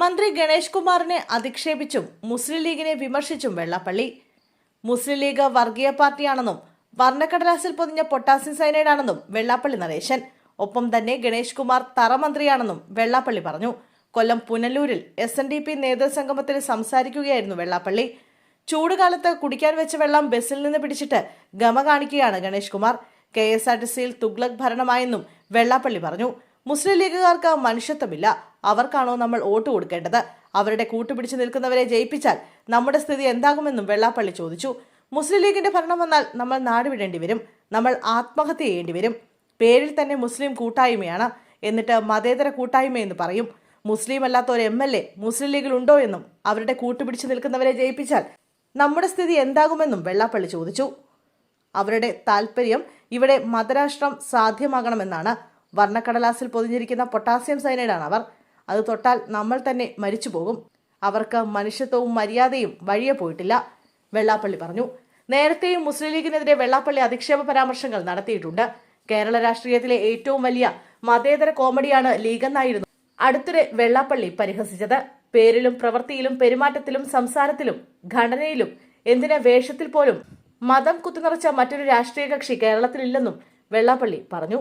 മന്ത്രി ഗണേഷ് കുമാറിനെ അധിക്ഷേപിച്ചും മുസ്ലിം ലീഗിനെ വിമർശിച്ചും വെള്ളാപ്പള്ളി. മുസ്ലിം ലീഗ് വർഗീയ പാർട്ടിയാണെന്നും വർണക്കടലാസിൽ പൊതിഞ്ഞ പൊട്ടാസ്യം സൈനൈഡാണെന്നും വെള്ളാപ്പള്ളി നരേശൻ. ഒപ്പം തന്നെ ഗണേഷ് കുമാർ തറമന്ത്രിയാണെന്നും വെള്ളാപ്പള്ളി പറഞ്ഞു. കൊല്ലം പുനലൂരിൽ എസ് എൻ ഡി പി നേതൃസംഗമത്തിൽ സംസാരിക്കുകയായിരുന്നു വെള്ളാപ്പള്ളി. ചൂടുകാലത്ത് കുടിക്കാൻ വെച്ച വെള്ളം ബസ്സിൽ നിന്ന് പിടിച്ചിട്ട് ഗമ കാണിക്കുകയാണ് Ganesh Kumar. K S R T സിയിൽ തുഗ്ലക് ഭരണമായെന്നും വെള്ളാപ്പള്ളി പറഞ്ഞു. മുസ്ലിം ലീഗുകാർക്ക് മനുഷ്യത്വമില്ല. അവർക്കാണോ നമ്മൾ വോട്ട് കൊടുക്കേണ്ടത്? അവരുടെ കൂട്ടുപിടിച്ച് നിൽക്കുന്നവരെ ജയിപ്പിച്ചാൽ നമ്മുടെ സ്ഥിതി എന്താകുമെന്നും വെള്ളാപ്പള്ളി ചോദിച്ചു. മുസ്ലിം ലീഗിന്റെ ഭരണം വന്നാൽ നമ്മൾ നാടുവിടേണ്ടി വരും. നമ്മൾ ആത്മഹത്യ ചെയ്യേണ്ടി വരും. പേരിൽ തന്നെ മുസ്ലിം കൂട്ടായ്മയാണ് എന്നിട്ട് മതേതര കൂട്ടായ്മ എന്ന് പറയും. മുസ്ലിം അല്ലാത്ത ഒരു എം എൽ എ മുസ്ലിം ലീഗിൽ ഉണ്ടോ എന്നും അവരുടെ കൂട്ടുപിടിച്ച് നിൽക്കുന്നവരെ ജയിപ്പിച്ചാൽ നമ്മുടെ സ്ഥിതി എന്താകുമെന്നും വെള്ളാപ്പള്ളി ചോദിച്ചു. അവരുടെ താല്പര്യം ഇവിടെ മതരാഷ്ട്രം സാധ്യമാകണമെന്നാണ്. വർണക്കടലാസിൽ പൊതിഞ്ഞിരിക്കുന്ന പൊട്ടാസ്യം സൈനൈഡാണ് അവർ. അത് തൊട്ടാൽ നമ്മൾ തന്നെ മരിച്ചു പോകും. അവർക്ക് മനുഷ്യത്വവും മര്യാദയും വഴിയെ പോയിട്ടില്ല. വെള്ളാപ്പള്ളി പറഞ്ഞു. നേരത്തെയും മുസ്ലിം ലീഗിനെതിരെ വെള്ളാപ്പള്ളി അധിക്ഷേപ പരാമർശങ്ങൾ നടത്തിയിട്ടുണ്ട്. കേരള രാഷ്ട്രീയത്തിലെ ഏറ്റവും വലിയ മതേതര കോമഡിയാണ് ലീഗ് എന്നായിരുന്നു അടുത്തിടെ വെള്ളാപ്പള്ളി പരിഹസിച്ചത്. പേരിലും പ്രവൃത്തിയിലും പെരുമാറ്റത്തിലും സംസാരത്തിലും ഘടനയിലും എന്തിന് വേഷത്തിൽ പോലും മതം കുത്തിനിറച്ച മറ്റൊരു രാഷ്ട്രീയ കക്ഷി കേരളത്തിലില്ലെന്നും വെള്ളാപ്പള്ളി പറഞ്ഞു.